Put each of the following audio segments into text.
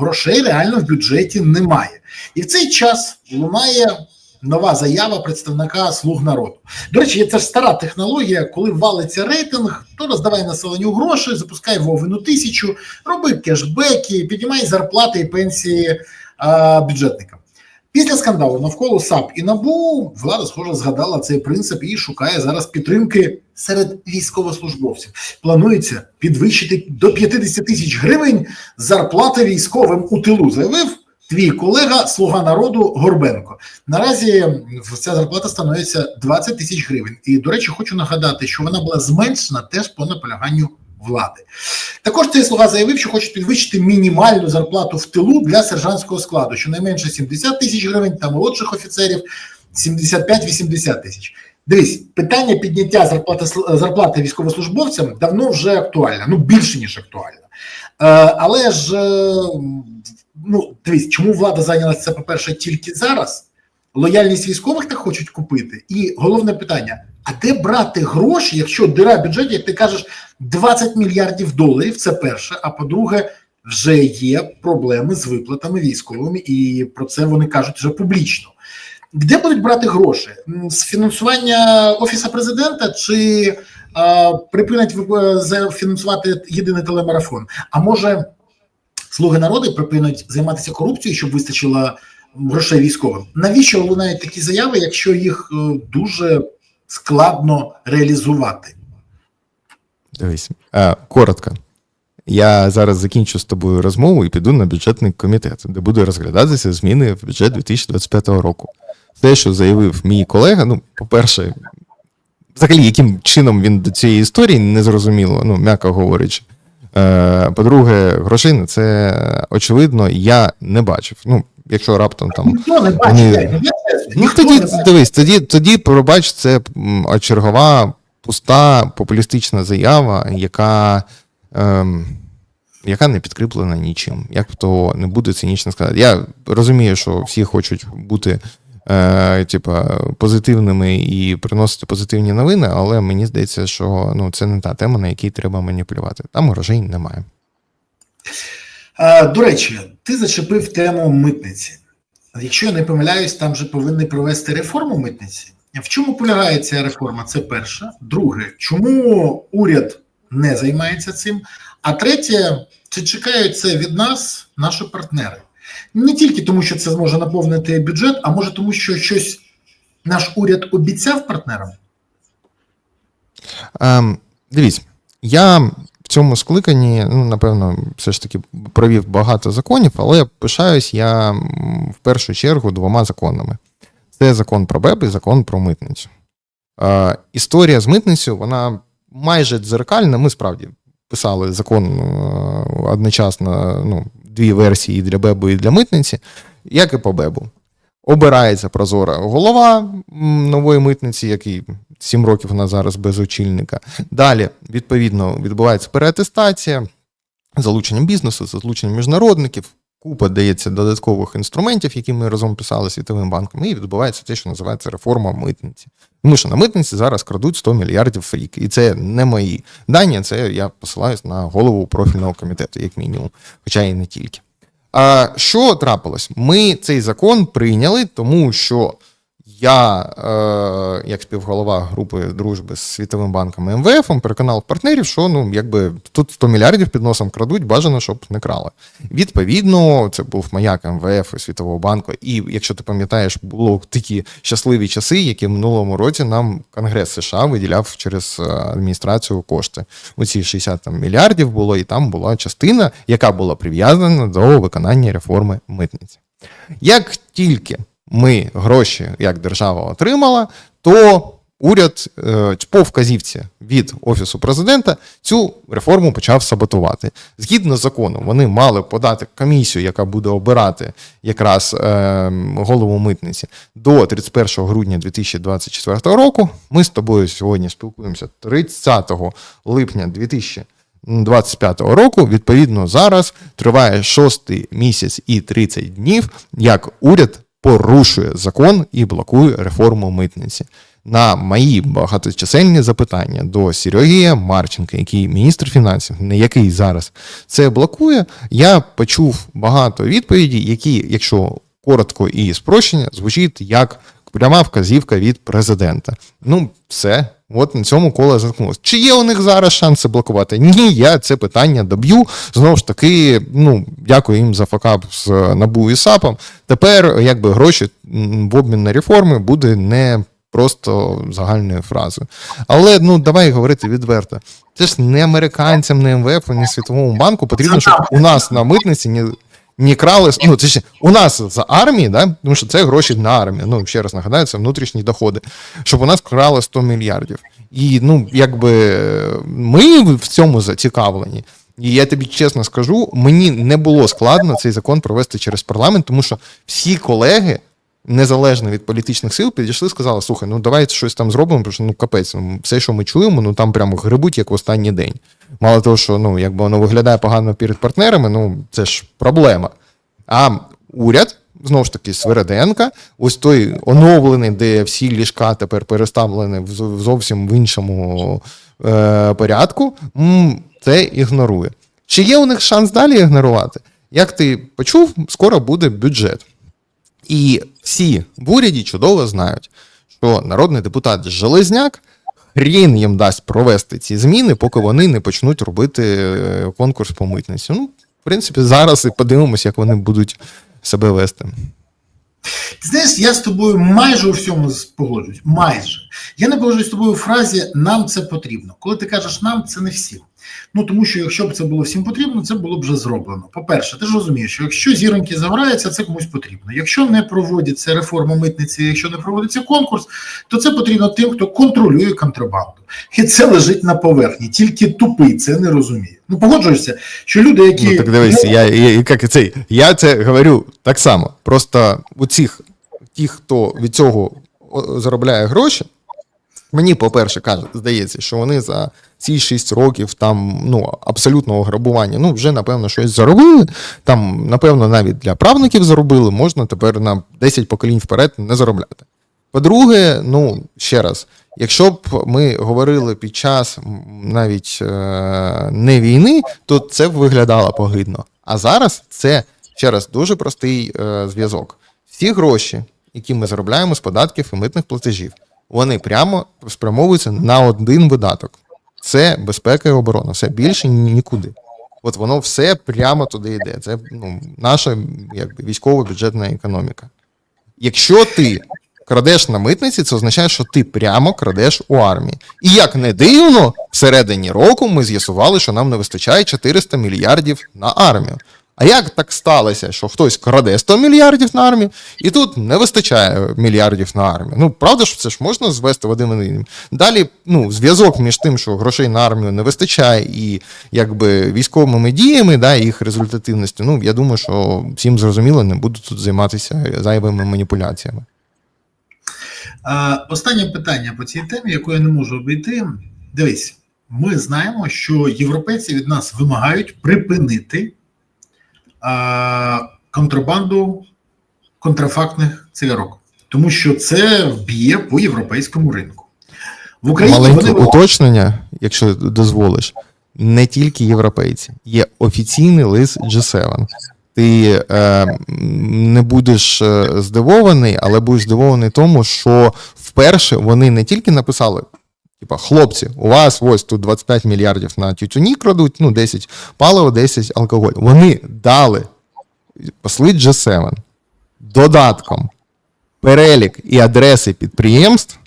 грошей реально в бюджеті немає. І в цей час лунає нова заява представника слуг народу. До речі, це ж стара технологія, коли валиться рейтинг, то роздавай населенню гроші, запускай Вовину тисячу, роби кешбеки, піднімай зарплати і пенсії а, бюджетникам. Після скандалу навколо САП і НАБУ влада, схоже, згадала цей принцип і шукає зараз підтримки серед військовослужбовців. Планується підвищити до 50 тисяч гривень зарплати військовим у тилу, заявив твій колега, слуга народу Горбенко. Наразі ця зарплата становиться 20 тисяч гривень. І, до речі, хочу нагадати, що вона була зменшена теж по наполяганню влади. Також цей слуга заявив, що хочуть підвищити мінімальну зарплату в тилу для сержантського складу, щонайменше 70 тисяч гривень та молодших офіцерів 75-80 тисяч. Дивись, питання підняття зарплати зарплати військовослужбовцям давно вже актуальне, ну більше ніж актуальне. Е, але ж е, ну дивись, чому влада зайнялася це, по-перше, тільки зараз. Лояльність військових так хочуть купити. І головне питання: а де брати гроші, якщо дира бюджеті, як ти кажеш, 20 мільярдів доларів це перше. А по-друге, вже є проблеми з виплатами військовими, і про це вони кажуть вже публічно. Де будуть брати гроші? З фінансування офісу президента чи а, припинять фінансувати єдиний телемарафон? А може слуги народу припинять займатися корупцією, щоб вистачило грошей військовим? Навіщо лунають такі заяви, якщо їх е, дуже складно реалізувати? Дивись, коротко. Я зараз закінчу з тобою розмову і піду на бюджетний комітет, де буде розглядатися зміни в бюджет 2025 року. Те, що заявив мій колега, ну, по-перше, взагалі, яким чином він до цієї історії не зрозуміло, ну, м'яко говорячи. Е, По-друге, грошей на це очевидно, я не бачив. Ну, якщо раптом там. Ніхто не бачить, вони- Ну тоді дивись, тоді, тоді пробач, це чергова пуста популістична заява, яка, ем, яка не підкріплена нічим. Як то не буде цинічно сказати. Я розумію, що всі хочуть бути е, позитивними і приносити позитивні новини, але мені здається, що ну, це не та тема, на якій треба маніпулювати. Там грошей немає. До речі, ти зачепив тему митниці. Якщо я не помиляюсь, там же повинні провести реформу митниці. В чому полягає ця реформа? Це перше. Друге, чому уряд не займається цим? А третє, чи чекають це від нас наші партнери? Не тільки тому, що це зможе наповнити бюджет, а може тому, що щось наш уряд обіцяв партнерам? Ем, дивись, я цьому скликанні, ну, напевно, все ж таки провів багато законів, але пишаюсь я в першу чергу двома законами: це закон про БЕБ і закон про митницю. Е, історія з митницею, вона майже дзеркальна. Ми справді писали закон е, одночасно, ну, дві версії і для БЕБу, і для митниці, як і по БЕБу. Обирається прозора голова нової митниці, який 7 років вона зараз без очільника. Далі, відповідно, відбувається переатестація, залучення бізнесу, залучення міжнародників, купа дається додаткових інструментів, які ми разом писали Світовим банком, і відбувається те, що називається реформа митниці. Тому що на митниці зараз крадуть 100 мільярдів в рік. І це не мої дані, це я посилаюсь на голову профільного комітету, як мінімум, хоча і не тільки. А що трапилось? Ми цей закон прийняли, тому що я, е, як співголова групи дружби з Світовим банком і МВФ, переконав партнерів, що ну, якби тут 100 мільярдів під носом крадуть, бажано, щоб не крали. Відповідно, це був маяк МВФ і Світового банку. І якщо ти пам'ятаєш, було такі щасливі часи, які в минулому році нам Конгрес США виділяв через е, адміністрацію кошти. Оці 60 там, мільярдів було, і там була частина, яка була прив'язана до виконання реформи митниці. Як тільки ми гроші як держава отримала, то уряд е, по вказівці від офісу президента цю реформу почав саботувати. Згідно з законом, вони мали подати комісію, яка буде обирати якраз е, голову митниці до 31 грудня 2024 року. Ми з тобою сьогодні спілкуємося 30 липня 2025 року. Відповідно, зараз триває шостий місяць і 30 днів, як уряд порушує закон і блокує реформу митниці. на мої багаточисельні запитання до Серегія Марченка, який міністр фінансів, не який зараз це блокує, я почув багато відповідей, які, якщо коротко і спрощення, звучить як пряма вказівка від президента. Ну, все. От на цьому коло заткнулося. Чи є у них зараз шанси блокувати? Ні, я це питання доб'ю. Знову ж таки, ну дякую їм за факап з НАБУ і САПом. Тепер якби гроші в обмін на реформи буде не просто загальною фразою. Але ну давай говорити відверто. Це ж не американцям, не МВФ, ні Світовому банку потрібно, щоб у нас на митниці не, не крали. Ну, це у нас за армії, да? тому що це гроші на армію. Ну, ще раз нагадаю, це внутрішні доходи. Щоб у нас крали 100 мільярдів. І ну, якби ми в цьому зацікавлені. І я тобі чесно скажу, мені не було складно цей закон провести через парламент, тому що всі колеги, незалежно від політичних сил, підійшли і сказали: слухай, ну давайте щось там зробимо, тому що ну капець, ну, все, що ми чуємо, ну там прямо грибуть як в останній день. Мало того, що ну, якби воно виглядає погано перед партнерами, ну це ж проблема. А уряд. Знову ж таки, Свереденка, ось той оновлений, де всі ліжка тепер переставлені в зовсім в іншому е, порядку, це ігнорує. Чи є у них шанс далі ігнорувати? Як ти почув, скоро буде бюджет. І всі в уряді чудово знають, що народний депутат Железняк хрін їм дасть провести ці зміни, поки вони не почнуть робити е, конкурс по митниці. Ну, в принципі, зараз і подивимося, як вони будуть себе вести. Ти знаєш, я з тобою майже у всьому погоджуюсь. Майже. Я не погоджуюсь з тобою у фразі нам це потрібно. Коли ти кажеш нам, це не всім. Ну тому що якщо б це було всім потрібно, це було б вже зроблено. По-перше, ти ж розумієш, що якщо зіроньки загораються, це комусь потрібно. Якщо не проводиться реформа митниці, якщо не проводиться конкурс, то це потрібно тим, хто контролює контрабанду. І це лежить на поверхні. Тільки тупий це не розуміє. Ну погоджуєшся, що люди, які Ну так дивись, я, я, як цей, я це говорю так само. Просто у цих, ті, хто від цього заробляє гроші, мені, по-перше, каже, здається, що вони за ці 6 років там ну, абсолютного грабування, ну, вже, напевно, щось заробили. Там, напевно, навіть для правників заробили, можна тепер на 10 поколінь вперед не заробляти. По-друге, ну, ще раз, якщо б ми говорили під час навіть е, не війни, то це б виглядало погидно. А зараз це ще раз дуже простий е, зв'язок. Всі гроші, які ми заробляємо з податків і митних платежів, вони прямо спрямовуються на один видаток. Це безпека і оборона. Все більше нікуди. От воно все прямо туди йде. Це ну, наша якби, військова бюджетна економіка. Якщо ти крадеш на митниці, це означає, що ти прямо крадеш у армії. І як не дивно, всередині року ми з'ясували, що нам не вистачає 400 мільярдів на армію. А як так сталося, що хтось краде 100 мільярдів на армію, і тут не вистачає мільярдів на армію? Ну, правда ж, це ж можна звести в один один. Далі, ну, зв'язок між тим, що грошей на армію не вистачає, і якби військовими діями, да, їх результативністю, ну, я думаю, що всім зрозуміло, не буду тут займатися зайвими маніпуляціями. Останнє питання по цій темі, яку я не можу обійти. Дивись, ми знаємо, що європейці від нас вимагають припинити контрабанду контрафактних цигарок, тому що це вб'є по європейському ринку. В Україні Маленьке вони уточнення, якщо дозволиш, не тільки європейці, є офіційний лист G7. Ти е, не будеш е, здивований, але будеш здивований тому, що вперше вони не тільки написали. Типа, хлопці, у вас ось тут 25 мільярдів на тютюні крадуть, ну 10 паливо, 10 алкоголь. Вони дали посли G7 додатком перелік і адреси підприємств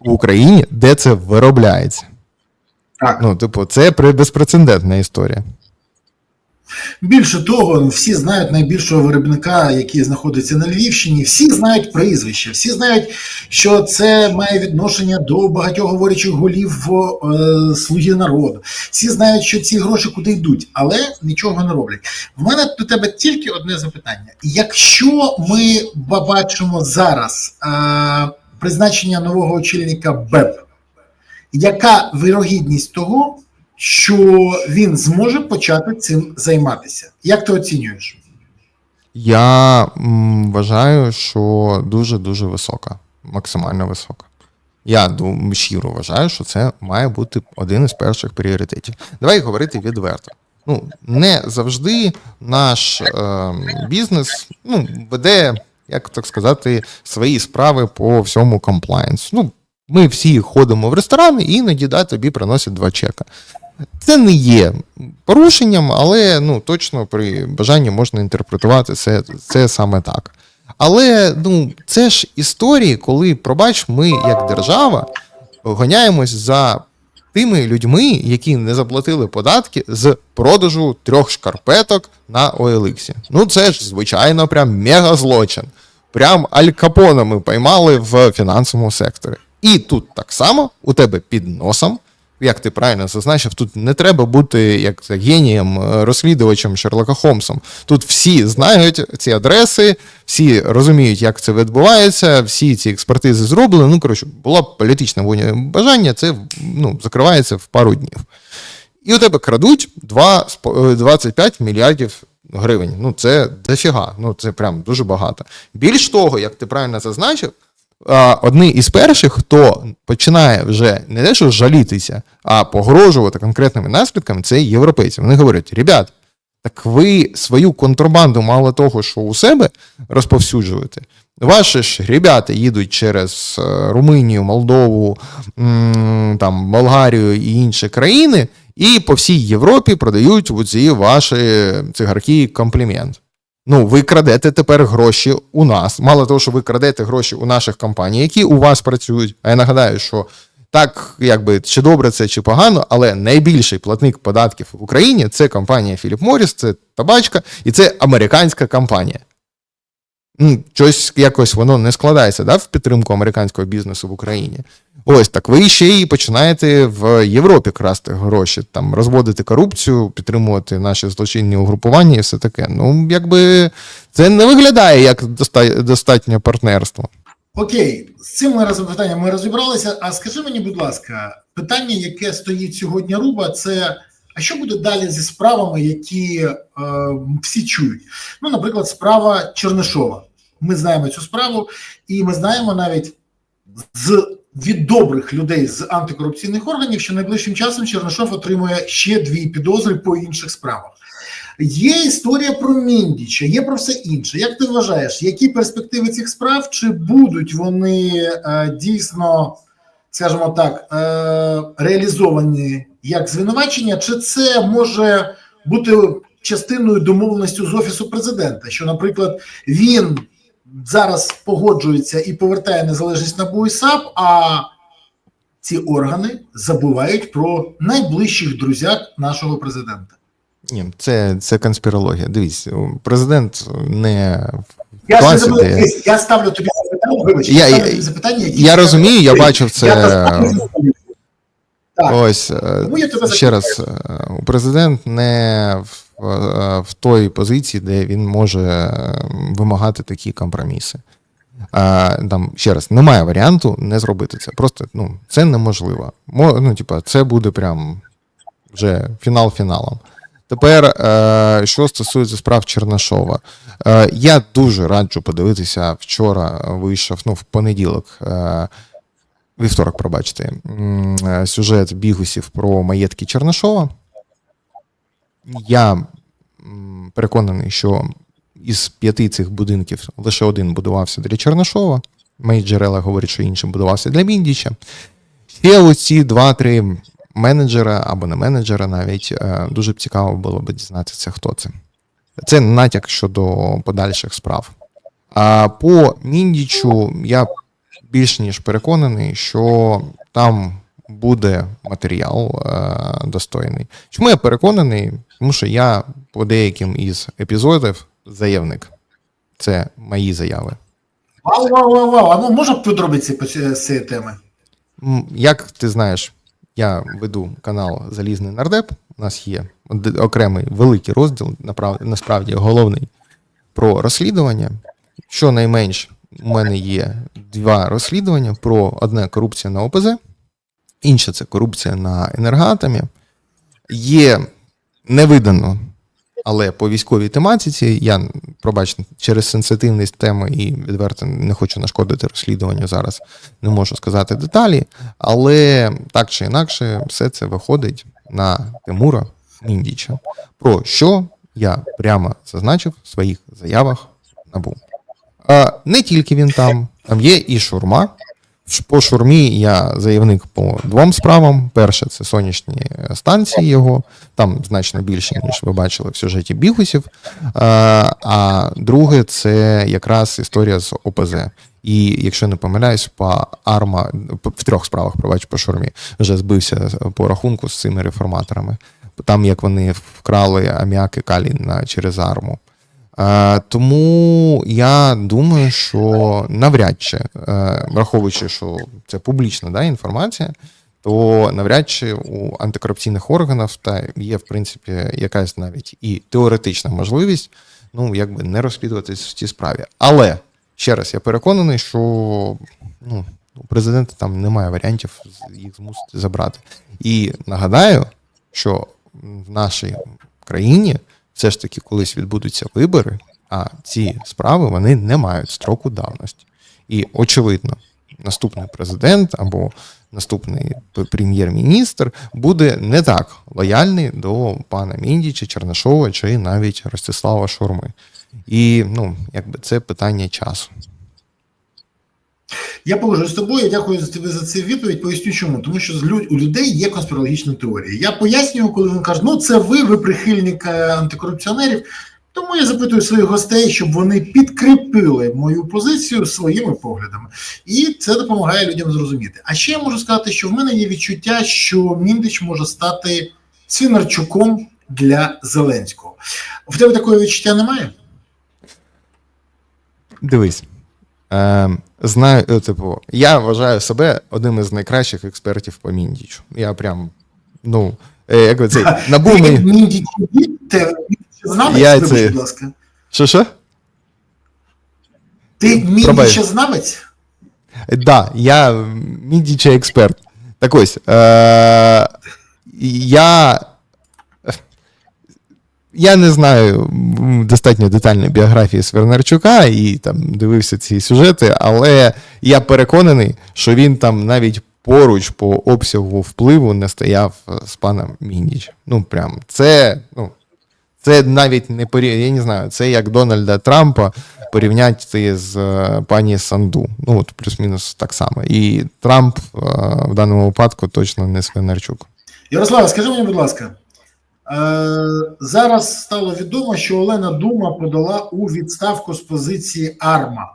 в Україні, де це виробляється. так. Ну, типу, це безпрецедентна історія. Більше того, всі знають найбільшого виробника, який знаходиться на Львівщині. Всі знають прізвище, всі знають, що це має відношення до багатьох говорячих голів е, слуги народу. Всі знають, що ці гроші куди йдуть, але нічого не роблять. В мене до тебе тільки одне запитання: якщо ми бачимо зараз е, призначення нового очільника БЕП, яка вирогідність того? Що він зможе почати цим займатися. Як ти оцінюєш? Я м, вважаю, що дуже-дуже висока, максимально висока. Я думаю, щиро вважаю, що це має бути один із перших пріоритетів. Давай говорити відверто. Ну, не завжди наш е, бізнес ну, веде, як так сказати, свої справи по всьому комплаєнсу. Ну, ми всі ходимо в ресторани іноді да, тобі приносять два чека. Це не є порушенням, але ну, точно при бажанні можна інтерпретувати це, це саме так. Але ну, це ж історії, коли, пробач, ми як держава гоняємось за тими людьми, які не заплатили податки з продажу трьох шкарпеток на OLX. Ну, це ж, звичайно, прям мега злочин. Прям аль Капона ми поймали в фінансовому секторі. І тут так само у тебе під носом, як ти правильно зазначив, тут не треба бути як генієм, е, розслідувачем Шерлока Холмсом. Тут всі знають ці адреси, всі розуміють, як це відбувається, всі ці експертизи зроблені. Ну, коротше, було б політичне бажання, це ну, закривається в пару днів. І у тебе крадуть 2, з е, 25 мільярдів гривень. Ну, це дофіга, ну це прям дуже багато. Більш того, як ти правильно зазначив, одні із перших, хто починає вже не те, що жалітися, а погрожувати конкретними наслідками, це європейці. Вони говорять: ребят, так ви свою контрабанду мало того, що у себе розповсюджуєте. Ваші ж ребята їдуть через е, Румунію, Молдову, там, Болгарію і інші країни, і по всій Європі продають ці ваші цигарки комплімент. Ну, ви крадете тепер гроші у нас. Мало того, що ви крадете гроші у наших компаній, які у вас працюють. А я нагадаю, що так, якби чи добре це, чи погано, але найбільший платник податків в Україні це компанія Philip Morris, це табачка, і це американська компанія. Ну, Щось якось воно не складається да, в підтримку американського бізнесу в Україні. Ось так ви ще й починаєте в Європі красти гроші, там розводити корупцію, підтримувати наші злочинні угрупування і все таке. Ну, якби це не виглядає як доста- достатнє партнерство. Окей, з цим ми разом питанням ми розібралися. А скажи мені, будь ласка, питання, яке стоїть сьогодні Руба, це а що буде далі зі справами, які е, всі чують? Ну, наприклад, справа Чернишова. Ми знаємо цю справу, і ми знаємо навіть з від добрих людей з антикорупційних органів, що найближчим часом Чернишов отримує ще дві підозри по інших справах. Є історія про Міндіча, є про все інше. Як ти вважаєш, які перспективи цих справ? Чи будуть вони е, дійсно, скажімо так, е, реалізовані як звинувачення, чи це може бути частиною домовленості з офісу президента? Що, наприклад, він зараз погоджується і повертає незалежність НАБУ і САП, а ці органи забувають про найближчих друзяк нашого президента. Ні, це, це конспірологія. Дивись, президент не в Я, не класі, де- я ставлю тобі запитання, вибач, Я- я, я- я розумію, я бачив це. Я Так. Ось е, Тому я тебе ще раз, е, президент не в, е, в той позиції, де він може вимагати такі компроміси. А, там, ще раз, немає варіанту не зробити це. Просто ну, це неможливо. Мо, ну, типа, це буде прям вже фінал фіналом. Тепер, що стосується справ Чернашова, я дуже раджу подивитися. Вчора вийшов, ну, в понеділок. Вівторок, пробачте, е, сюжет бігусів про маєтки Чернашова. Я переконаний, що із п'яти цих будинків лише один будувався для Чернашова. Мої джерела говорять, що інший будувався для Міндіча. Ще оці два-три менеджера або не менеджера навіть е, дуже б цікаво було б дізнатися, хто це. Це натяк щодо подальших справ. А по Міндічу я більш ніж переконаний, що там буде матеріал е, достойний. Чому я переконаний? Тому що я по деяким із епізодів заявник. Це мої заяви. Вау, вау, вау, вау. А ну можна подробиці по з цієї теми? Як ти знаєш, я веду канал Залізний нардеп. У нас є окремий великий розділ, насправді головний про розслідування. Щонайменш у мене є два розслідування про одне корупція на ОПЗ, інше це корупція на енергоатомі. Є невидано, але по військовій тематиці я пробачте, через сенситивність теми і відверто не хочу нашкодити розслідуванню зараз, не можу сказати деталі, але так чи інакше, все це виходить на Тимура Міндіча, про що я прямо зазначив в своїх заявах набув. Не тільки він там, там є і шурма. По шурмі я заявник по двом справам. Перше це сонячні е, станції його, там значно більше, ніж ви бачили в сюжеті Бігусів. А, друге це якраз історія з ОПЗ. І якщо не помиляюсь, по Арма в трьох справах, пробач, по шурмі, вже збився по рахунку з цими реформаторами. Там як вони вкрали аміак і калій через арму. Е, тому я думаю, що навряд чи, е, враховуючи, що це публічна да, інформація, то навряд чи у антикорупційних органів та є, в принципі, якась навіть і теоретична можливість ну, якби не розслідуватись в цій справі. Але ще раз, я переконаний, що ну, у президента там немає варіантів їх змусити забрати. І нагадаю, що в нашій країні все ж таки колись відбудуться вибори, а ці справи вони не мають строку давності. І очевидно, наступний президент або наступний прем'єр-міністр буде не так лояльний до пана Міндіча, Чернашова чи навіть Ростислава Шурми. І ну, якби це питання часу. Я погоджуюсь з тобою. Дякую за тебе за цю відповідь. Поясню чому. Тому що у людей є конспірологічна теорія. Я пояснюю, коли він каже, ну це ви, ви прихильник е, антикорупціонерів. Тому я запитую своїх гостей, щоб вони підкріпили мою позицію своїми поглядами, і це допомагає людям зрозуміти. А ще я можу сказати, що в мене є відчуття, що Міндич може стати Свинарчуком для Зеленського. В тебе такого відчуття немає? Дивись. Е, знаю, е, типу, я вважаю себе одним із найкращих експертів по Міндічу. Я прям, ну, е, як цей, набув Ти мені. Міндич ти знавець, Я це- будь ласка. Що що? Ти Пробач. Міндича знавець? Да, я мідічий експерт. Так ось. Е, я. Я не знаю достатньо детальної біографії Свернарчука і там дивився ці сюжети, але я переконаний, що він там навіть поруч по обсягу впливу не стояв е, з паном Міндічем. Ну, прям, це, ну, це навіть не порі... я не знаю, це як Дональда Трампа порівняти з е, пані Санду. Ну, от плюс-мінус так само. І Трамп е, в даному випадку точно не Свинарчук. Ярослава, скажи мені, будь ласка, зараз стало відомо, що Олена Дума подала у відставку з позиції АРМА.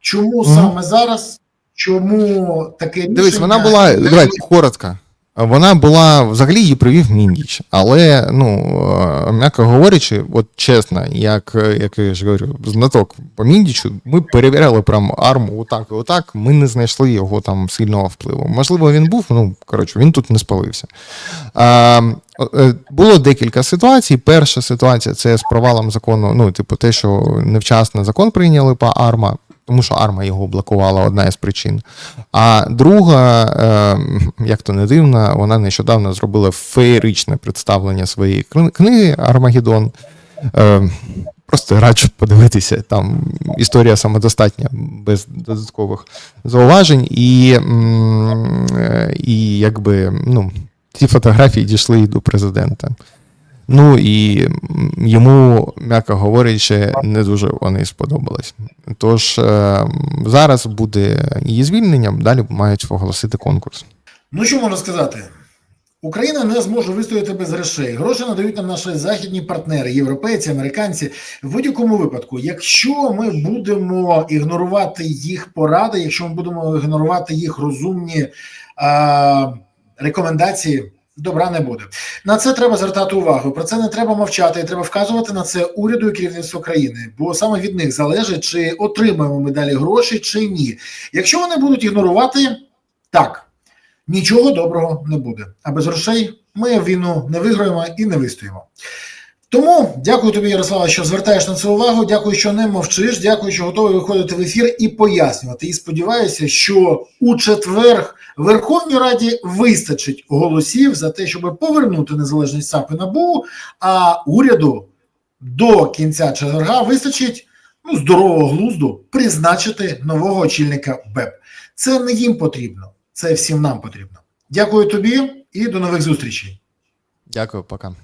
Чому Мгм. саме зараз? Чому таке рішення? Дивись, вона була, давай коротко. Вона була взагалі її привів Міндіч, але ну е, м'яко говорячи, от чесно, як, е, як я ж говорю, знаток по Міндічу, ми перевіряли прям арму отак і отак. Ми не знайшли його там сильного впливу. Можливо, він був. Ну коротше, він тут не спалився. А, е, було декілька ситуацій. Перша ситуація це з провалом закону. Ну, типу, те, що невчасно закон прийняли по арма. Тому що арма його блокувала одна із причин. А друга, е, як то не дивно, вона нещодавно зробила феєричне представлення своєї книги Армагеддон. Е, Просто раджу подивитися. Там історія самодостатня, без додаткових зауважень. І, е, і якби, ну, ці фотографії дійшли і до президента. Ну і йому, м'яко говорячи, не дуже вони сподобались. Тож е, зараз буде її звільнення, далі мають оголосити конкурс. Ну що можна сказати? Україна не зможе вистояти без грошей. Гроші надають нам наші західні партнери, європейці, американці. В будь-якому випадку, якщо ми будемо ігнорувати їх поради, якщо ми будемо ігнорувати їх розумні а, рекомендації, добра не буде. На це треба звертати увагу. Про це не треба мовчати. Треба вказувати на це уряду і керівництву країни, бо саме від них залежить, чи отримаємо ми далі гроші, чи ні. Якщо вони будуть ігнорувати, так нічого доброго не буде. А без грошей ми війну не виграємо і не вистоїмо. Тому дякую тобі, Ярослава, що звертаєш на це увагу. Дякую, що не мовчиш. Дякую, що готовий виходити в ефір і пояснювати. І сподіваюся, що у четвер Верховній Раді вистачить голосів за те, щоб повернути незалежність САП і НАБУ, а уряду до кінця четверга вистачить ну, здорового глузду призначити нового очільника БЕП. Це не їм потрібно, це всім нам потрібно. Дякую тобі і до нових зустрічей. Дякую, пока.